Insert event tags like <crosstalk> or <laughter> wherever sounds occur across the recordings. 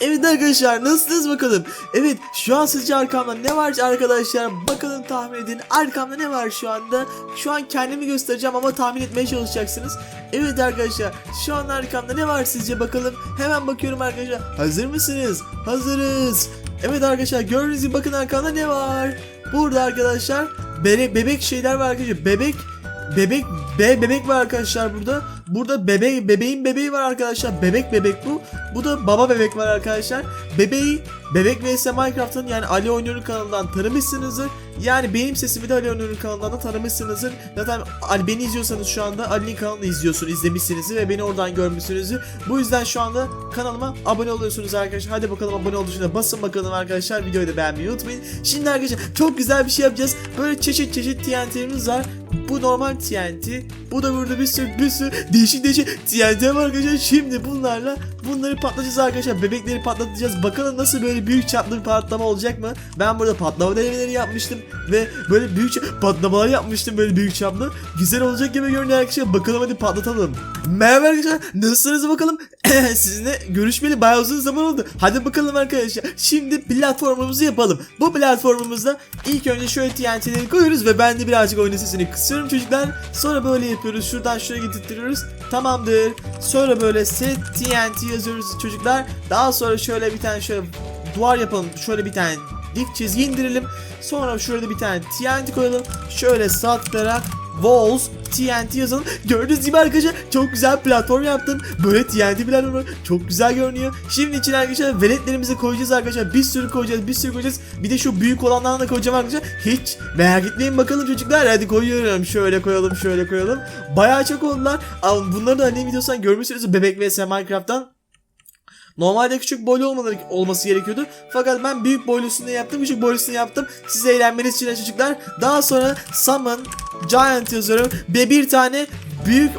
Evet arkadaşlar nasılsınız bakalım? Evet şu an sizce arkamda ne var arkadaşlar? Bakalım tahmin edin. Arkamda ne var şu anda? Şu an kendimi göstereceğim ama tahmin etmeye çalışacaksınız. Evet arkadaşlar şu an arkamda ne var sizce bakalım? Hemen bakıyorum arkadaşlar. Hazır mısınız? Hazırız. Evet arkadaşlar gördüğünüz gibi bakın arkamda ne var? Burada arkadaşlar bebek şeyler var arkadaşlar. Bebek Bebek be bebek var arkadaşlar burada. Burada bebe bebeğin bebeği var arkadaşlar. Bebek bebek bu. Bu da baba bebek var arkadaşlar. Bebeği Bebek vs Minecraft'ın yani Ali Oynuyor'un kanalından tanımışsınızdır. Yani benim sesimi de Ali Oynuyor'un kanalından da tanımışsınızdır. Zaten Ali beni izliyorsanız şu anda Ali'nin kanalını izliyorsunuz, izlemişsinizdir ve beni oradan görmüşsünüzdür. Bu yüzden şu anda kanalıma abone oluyorsunuz arkadaşlar. Hadi bakalım abone olduğu basın bakalım arkadaşlar. Videoyu da beğenmeyi unutmayın. Şimdi arkadaşlar çok güzel bir şey yapacağız. Böyle çeşit çeşit TNT'lerimiz var. Bu normal TNT. Bu da burada bir sürü bir sürü değişik değişik TNT var arkadaşlar. Şimdi bunlarla bunları patlatacağız arkadaşlar. Bebekleri patlatacağız. Bakalım nasıl böyle büyük çaplı bir patlama olacak mı? Ben burada patlama denemeleri yapmıştım ve böyle büyük patlamalar yapmıştım böyle büyük çaplı. Güzel olacak gibi görünüyor arkadaşlar. Bakalım hadi patlatalım. Merhaba arkadaşlar. Nasılsınız bakalım? <clears throat> Sizinle görüşmeli bayağı uzun zaman oldu. Hadi bakalım arkadaşlar. Şimdi platformumuzu yapalım. Bu platformumuzda ilk önce şöyle TNT'leri koyuyoruz ve ben de birazcık oyun sesini kısıyorum çocuklar. Sonra böyle yapıyoruz. Şuradan şuraya getirtiyoruz. Tamamdır. Sonra böyle set TNT yazıyoruz çocuklar. Daha sonra şöyle bir tane şöyle duvar yapalım. Şöyle bir tane dik çizgi indirelim. Sonra şurada bir tane TNT koyalım. Şöyle sağ tarafa Walls TNT yazalım. Gördüğünüz gibi arkadaşlar çok güzel platform yaptım. Böyle TNT platformu çok güzel görünüyor. Şimdi içine arkadaşlar veletlerimizi koyacağız arkadaşlar. Bir sürü koyacağız, bir sürü koyacağız. Bir de şu büyük olanlarını da koyacağım arkadaşlar. Hiç merak etmeyin bakalım çocuklar. Hadi koyuyorum. Şöyle koyalım, şöyle koyalım. Bayağı çok oldular. Ama bunları da annem videosundan görmüşsünüz. Bebek vs Minecraft'tan. Normalde küçük boylu olmaları, olması gerekiyordu. Fakat ben büyük boylusunu yaptım, küçük boylusunu yaptım. Size eğlenmeniz için çocuklar. Daha sonra Summon Giant yazıyorum ve bir tane büyük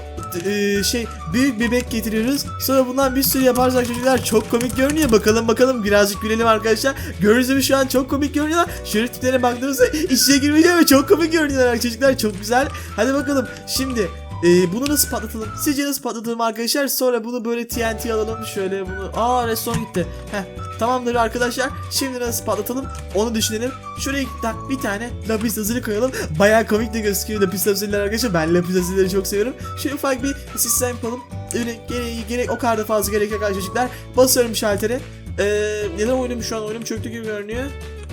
e, şey büyük bebek getiriyoruz. Sonra bundan bir sürü yaparsak çocuklar çok komik görünüyor. Bakalım bakalım birazcık gülelim arkadaşlar. Gördüğünüz gibi şu an çok komik görünüyorlar. Şöyle tiplerine baktığımızda içine girmeyeceğim ve çok komik görünüyorlar çocuklar. Çok güzel. Hadi bakalım. Şimdi ee, bunu nasıl patlatalım? Sizce nasıl patlatalım arkadaşlar? Sonra bunu böyle TNT alalım. Şöyle bunu. Aa restoran gitti. Heh. Tamamdır arkadaşlar. Şimdi nasıl patlatalım? Onu düşünelim. Şuraya bir tane lapis lazuli koyalım. Bayağı komik de gözüküyor lapis lazuliler arkadaşlar. Ben lapis lazulileri çok seviyorum. Şöyle ufak bir sistem yapalım. Öyle gerek, gerek o kadar da fazla gerek yok arkadaşlar. Basıyorum şaltere. Ee, neden oyunum şu an oyunum çöktü gibi görünüyor.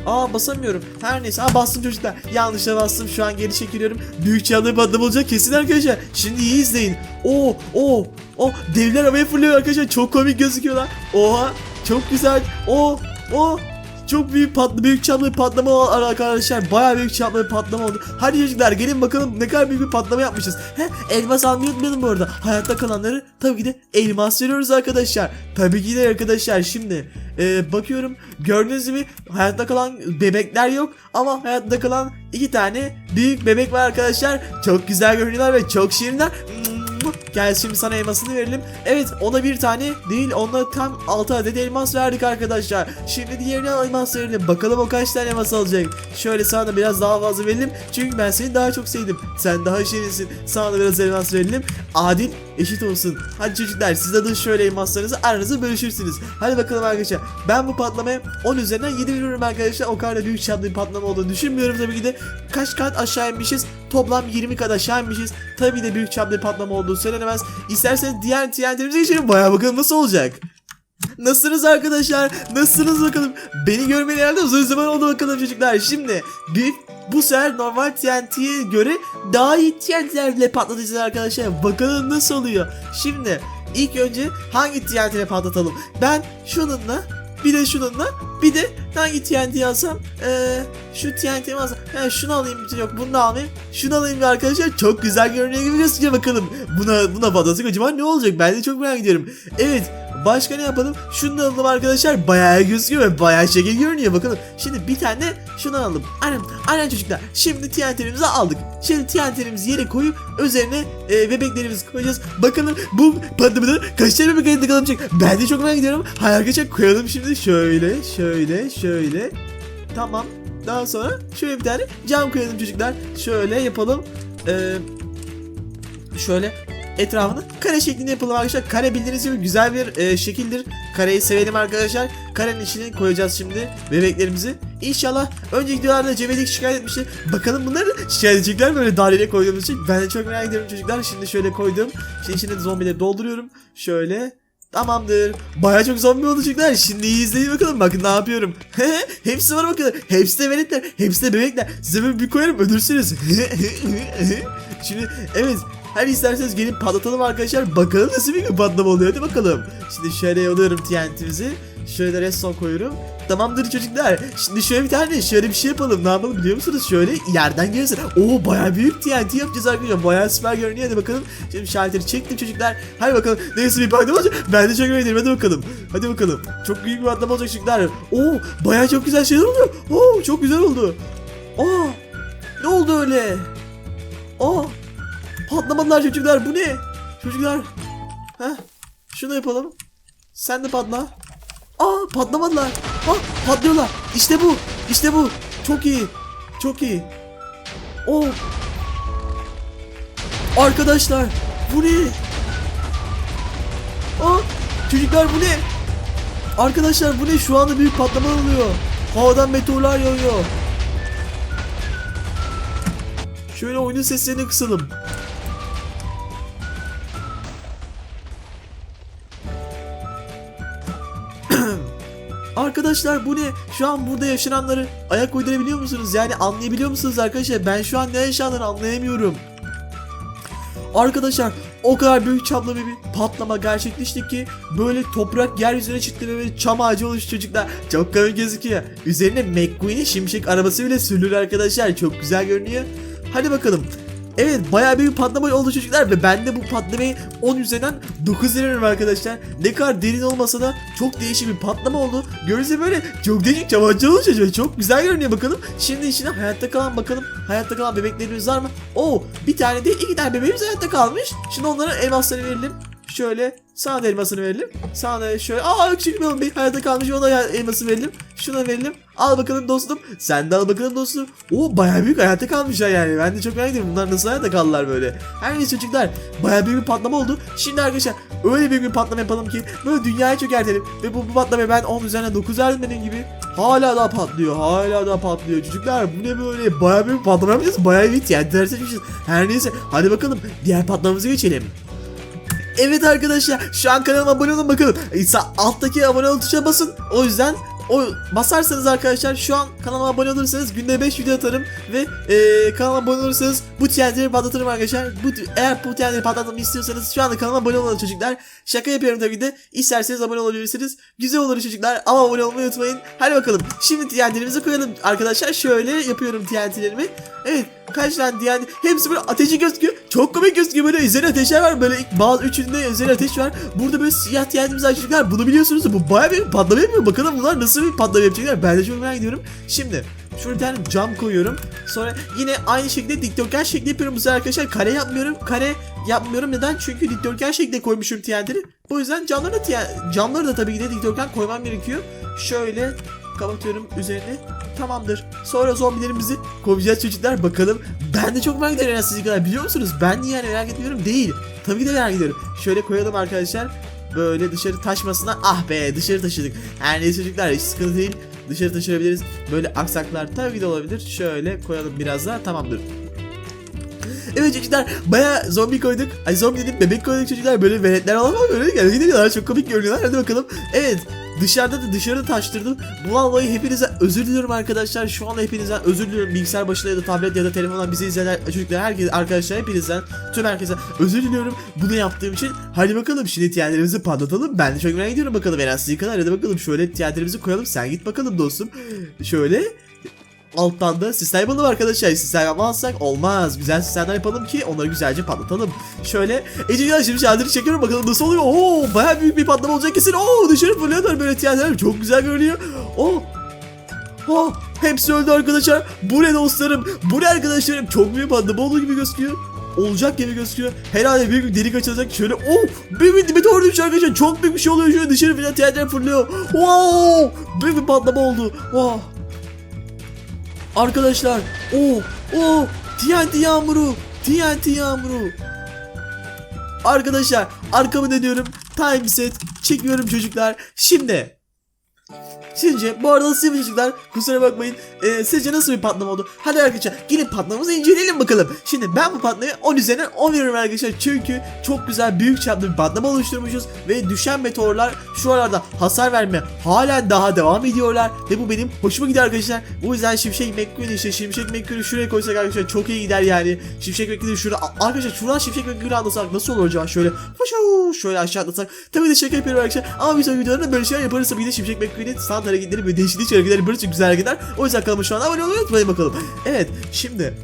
Aa basamıyorum. Her neyse. Aa bastım çocuklar. Yanlışla bastım. Şu an geri çekiliyorum. Büyük bir patlama olacak kesin arkadaşlar. Şimdi iyi izleyin. Oo, oo, o devler havaya fırlıyor arkadaşlar. Çok komik gözüküyorlar. Oha, çok güzel. O, o çok büyük patlı büyük çaplı bir patlama var arkadaşlar. Bayağı büyük çaplı bir patlama oldu. Hadi çocuklar gelin bakalım ne kadar büyük bir patlama yapmışız. He, elmas almayı unutmayalım bu arada. Hayatta kalanları tabii ki de elmas veriyoruz arkadaşlar. Tabii ki de arkadaşlar şimdi e, bakıyorum gördüğünüz gibi hayatta kalan bebekler yok ama hayatta kalan iki tane büyük bebek var arkadaşlar. Çok güzel görünüyorlar ve çok şirinler. Gel şimdi sana elmasını verelim. Evet ona bir tane değil ona tam 6 adet elmas verdik arkadaşlar. Şimdi diğerine elmas verelim. Bakalım o kaç tane elmas alacak. Şöyle sana biraz daha fazla verelim. Çünkü ben seni daha çok sevdim. Sen daha şirinsin. Sana da biraz elmas verelim. Adil eşit olsun. Hadi çocuklar siz de şöyle elmaslarınızı aranızda bölüşürsünüz. Hadi bakalım arkadaşlar. Ben bu patlamaya 10 üzerinden 7 veriyorum arkadaşlar. O kadar da büyük çaplı bir patlama olduğunu düşünmüyorum tabii ki de. Kaç kat aşağı inmişiz? Toplam 20 kat aşağı inmişiz. Tabii de büyük çaplı bir patlama olduğu söylenemez. İsterseniz diğer TNT'lerimize geçelim. Baya bakalım nasıl olacak. Nasılsınız arkadaşlar? Nasılsınız bakalım? Beni görmeli herhalde uzun zaman oldu bakalım çocuklar. Şimdi büyük bu sefer normal TNT'ye göre daha iyi TNT'lerle patlatacağız arkadaşlar. Bakalım nasıl oluyor. Şimdi ilk önce hangi TNT ile patlatalım? Ben şununla bir de şununla bir de hangi TNT alsam ee, şu TNT'yi mi alsam? He, şunu alayım yok bunu da almayayım şunu alayım arkadaşlar çok güzel görünüyor gibi gözüküyor bakalım. Buna buna patlasak acaba ne olacak? Ben de çok merak ediyorum. Evet Başka ne yapalım? Şunu alalım arkadaşlar. Bayağı gözüküyor ve bayağı şekil görünüyor. Bakalım. Şimdi bir tane şunu alalım. Aynen, aynen çocuklar. Şimdi TNT'lerimizi aldık. Şimdi TNT'lerimizi yere koyup üzerine e, bebeklerimizi koyacağız. Bakalım bu patlamada kaç tane bebek ayakta kalamayacak. Ben de çok merak ediyorum. Hayır arkadaşlar koyalım şimdi. Şöyle, şöyle, şöyle. Tamam. Daha sonra şöyle bir tane cam koyalım çocuklar. Şöyle yapalım. Ee, şöyle etrafını kare şeklinde yapalım arkadaşlar. Kare bildiğiniz gibi güzel bir e, şekildir. Kareyi sevelim arkadaşlar. Karenin içine koyacağız şimdi bebeklerimizi. İnşallah önceki videolarda Cevedik şikayet etmişti. Bakalım bunları şikayet edecekler mi böyle daireye koyduğumuz için. Ben de çok merak ediyorum çocuklar. Şimdi şöyle koydum. Şimdi içine zombileri dolduruyorum. Şöyle. Tamamdır. Baya çok zombi oldu çocuklar. Şimdi iyi izleyin bakalım. Bakın ne yapıyorum. <laughs> Hepsi var bakın. Hepsi de veletler. Hepsi de bebekler. Size böyle bir koyarım ölürsünüz. <laughs> Şimdi evet. Her isterseniz gelip patlatalım arkadaşlar. Bakalım nasıl bir patlama oluyor. Hadi bakalım. Şimdi şöyle alıyorum TNT'mizi. Şöyle redstone koyuyorum. Tamamdır çocuklar. Şimdi şöyle bir tane şöyle bir şey yapalım. Ne yapalım biliyor musunuz? Şöyle yerden gelirse. Oo bayağı büyük TNT yapacağız arkadaşlar. Bayağı süper görünüyor. Hadi bakalım. Şimdi şalteri çektim çocuklar. Hadi bakalım. Nasıl bir patlama olacak? Ben de çok ediyorum. Hadi bakalım. Hadi bakalım. Çok büyük bir patlama olacak çocuklar. Oo bayağı çok güzel şeyler oluyor. Oo çok güzel oldu. Aa ne oldu öyle? Aa patlamadılar çocuklar. Bu ne? Çocuklar. Heh. Şunu yapalım. Sen de patla. Aa patlamadılar. Aa patlıyorlar. İşte bu. İşte bu. Çok iyi. Çok iyi. Oo. Arkadaşlar bu ne? Aa çocuklar bu ne? Arkadaşlar bu ne? Şu anda büyük patlama oluyor. Havadan meteorlar yağıyor. Şöyle oyunun seslerini kısalım. Arkadaşlar bu ne? Şu an burada yaşananları ayak uydurabiliyor musunuz? Yani anlayabiliyor musunuz arkadaşlar? Ben şu an ne yaşandığını anlayamıyorum. Arkadaşlar o kadar büyük çaplı bir patlama gerçekleşti ki böyle toprak yeryüzüne çıktı ve böyle çam ağacı oluştu çocuklar. Çok komik gözüküyor. Üzerine McQueen'in şimşek arabası bile sürülür arkadaşlar. Çok güzel görünüyor. Hadi bakalım. Evet bayağı büyük patlama oldu çocuklar ve ben de bu patlamayı 10 üzerinden 9 veriyorum arkadaşlar. Ne kadar derin olmasa da çok değişik bir patlama oldu. Görünse böyle çok değişik olmuş çocuklar. Çok güzel görünüyor bakalım. Şimdi içine hayatta kalan bakalım. Hayatta kalan bebeklerimiz var mı? Oo bir tane değil iki tane bebeğimiz hayatta kalmış. Şimdi onlara elmasları verelim. Şöyle da elmasını verelim. Sana da şöyle aa küçük bir bir hayatta kalmış ona da elması verelim. Şuna verelim. Al bakalım dostum. Sen de al bakalım dostum. Oo bayağı büyük hayatta kalmışlar yani. Ben de çok merak ediyorum. Bunlar nasıl hayatta kaldılar böyle. Her neyse çocuklar. Bayağı büyük bir patlama oldu. Şimdi arkadaşlar öyle büyük bir patlama yapalım ki böyle dünyayı çökertelim. Ve bu, bu patlamaya ben 10 üzerinden 9 verdim benim gibi. Hala daha patlıyor. Hala daha patlıyor. Çocuklar bu ne böyle? Bayağı büyük patlama yapacağız. Bayağı bir yani ders etmişiz. Her neyse. Hadi bakalım. Diğer patlamamıza geçelim. Evet arkadaşlar şu an kanalıma abone olun bakalım. İsa alttaki abone ol tuşuna basın. O yüzden o basarsanız arkadaşlar şu an kanalıma abone olursanız günde 5 video atarım ve e, kanalıma abone olursanız bu TNT'leri patlatırım arkadaşlar. Bu eğer bu TNT'leri patlatmamı istiyorsanız şu anda kanalıma abone olun çocuklar. Şaka yapıyorum tabii de. İsterseniz abone olabilirsiniz. Güzel olur çocuklar ama abone olmayı unutmayın. Hadi bakalım. Şimdi TNT'lerimizi koyalım arkadaşlar. Şöyle yapıyorum TNT'lerimi. Evet kaç tane yani hepsi böyle ateşi gözüküyor. Çok komik gözüküyor böyle üzerine ateşler var böyle bazı üçünde üzerine ateş var. Burada böyle siyah TNT'miz var çocuklar. Bunu biliyorsunuz bu bayağı bir patlama yapıyor. Bakalım bunlar nasıl bir patlama yapacaklar. Ben de çok merak ediyorum. Şimdi şurada bir tane cam koyuyorum. Sonra yine aynı şekilde dikdörtgen şekli yapıyorum bu sefer arkadaşlar. Kare yapmıyorum. Kare yapmıyorum. Neden? Çünkü dikdörtgen şekilde koymuşum TNT'leri. Bu yüzden camları da, camları da tabii ki de dikdörtgen koymam gerekiyor. Şöyle kapatıyorum üzerine. Tamamdır. Sonra zombilerimizi kovacağız çocuklar. Bakalım. Ben de çok merak ediyorum sizin kadar. Biliyor musunuz? Ben niye yani merak etmiyorum? Değil. Tabii ki de merak ediyorum. Şöyle koyalım arkadaşlar. Böyle dışarı taşmasına. Ah be dışarı taşıdık. Her neyse çocuklar hiç sıkıntı değil. Dışarı taşıyabiliriz. Böyle aksaklar tabii de olabilir. Şöyle koyalım biraz daha. Tamamdır. Evet çocuklar bayağı zombi koyduk. Ay zombi dedim bebek koyduk çocuklar. Böyle veletler olan böyle geldi gidiyorlar. Çok komik görünüyorlar. Hadi bakalım. Evet dışarıda da dışarıda taştırdım. Bundan dolayı hepinize özür diliyorum arkadaşlar. Şu anda hepinizden özür diliyorum. Bilgisayar başında ya da tablet ya da telefondan bizi izleyen çocuklar herkes arkadaşlar hepinizden tüm herkese özür diliyorum. Bunu yaptığım için. Hadi bakalım şimdi tiyatrimizi patlatalım. Ben de çok merak ediyorum bakalım en az kadar. Hadi bakalım şöyle tiyatrimizi koyalım. Sen git bakalım dostum. Şöyle Alttan da sistem yapalım arkadaşlar. Sistem yapmazsak olmaz. Güzel sistemler yapalım ki onları güzelce patlatalım. Şöyle Ece şimdi şadırı çekiyorum bakalım nasıl oluyor. Oo baya büyük bir patlama olacak kesin. Oo dışarı fırlıyorlar böyle tiyatrolar. Çok güzel görünüyor. Oo Oh, hepsi öldü arkadaşlar. Bu ne dostlarım? Bu ne arkadaşlarım? Çok büyük patlama olduğu gibi gözüküyor. Olacak gibi gözüküyor. Herhalde büyük bir delik açılacak. Şöyle oh bir meteor düşüyor arkadaşlar. Çok büyük bir şey oluyor. Şöyle dışarı falan tiyatrolar fırlıyor. Wow! Büyük bir patlama oldu. Wow! Arkadaşlar o o TNT yağmuru TNT yağmuru Arkadaşlar arkamı dönüyorum. Time set çekiyorum çocuklar. Şimdi Sizce bu arada sevgili çocuklar kusura bakmayın ee, sizce nasıl bir patlama oldu? Hadi arkadaşlar gelin patlamamızı inceleyelim bakalım. Şimdi ben bu patlamayı 10 üzerinden 10 veriyorum arkadaşlar çünkü çok güzel büyük çaplı bir patlama oluşturmuşuz ve düşen meteorlar şu aralarda hasar verme halen daha devam ediyorlar ve bu benim hoşuma gidiyor arkadaşlar. O yüzden Şimşek McQueen işte Şimşek McQueen'i şuraya koysak arkadaşlar çok iyi gider yani. Şimşek McQueen'i şurada arkadaşlar şuradan Şimşek McQueen'i atlasak nasıl olur acaba şöyle şöyle aşağı atlasak. Tabii de şaka yapıyorum arkadaşlar ama bir sonraki videolarında böyle şeyler yaparız tabii de Şimşek McQueen'in stand hareketleri ve değişik hareketleri böyle çok güzel hareketler. O yüzden kanalıma şu an abone olmayı unutmayın bakalım. Evet şimdi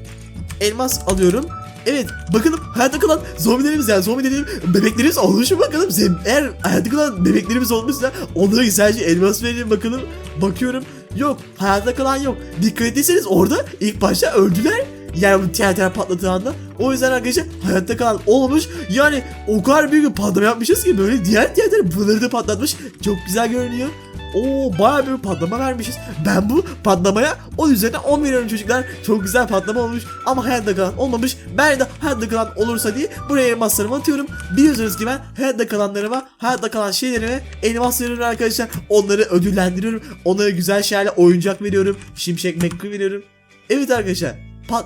elmas alıyorum. Evet bakalım hayatta kalan zombilerimiz yani zombilerim bebeklerimiz olmuş mu bakalım. Eğer hayatta kalan bebeklerimiz olmuşsa onlara güzelce elmas verelim bakalım. Bakıyorum yok hayatta kalan yok. Dikkat ettiyseniz orada ilk başta öldüler. Yani bu TNT'ler patladığı anda. O yüzden arkadaşlar hayatta kalan olmamış. Yani o kadar büyük bir patlama yapmışız ki böyle diğer TNT'ler bunları da patlatmış. Çok güzel görünüyor. Oo bayağı bir patlama vermişiz. Ben bu patlamaya 10 üzerinden 10 veriyorum çocuklar. Çok güzel patlama olmuş ama hayatta kalan olmamış. Ben de hayatta kalan olursa diye buraya elmaslarımı atıyorum. Biliyorsunuz ki ben hayatta kalanlarıma, hayatta kalan şeylerime elmas veriyorum arkadaşlar. Onları ödüllendiriyorum. Onlara güzel şeylerle oyuncak veriyorum. Şimşek McQueen veriyorum. Evet arkadaşlar. Pat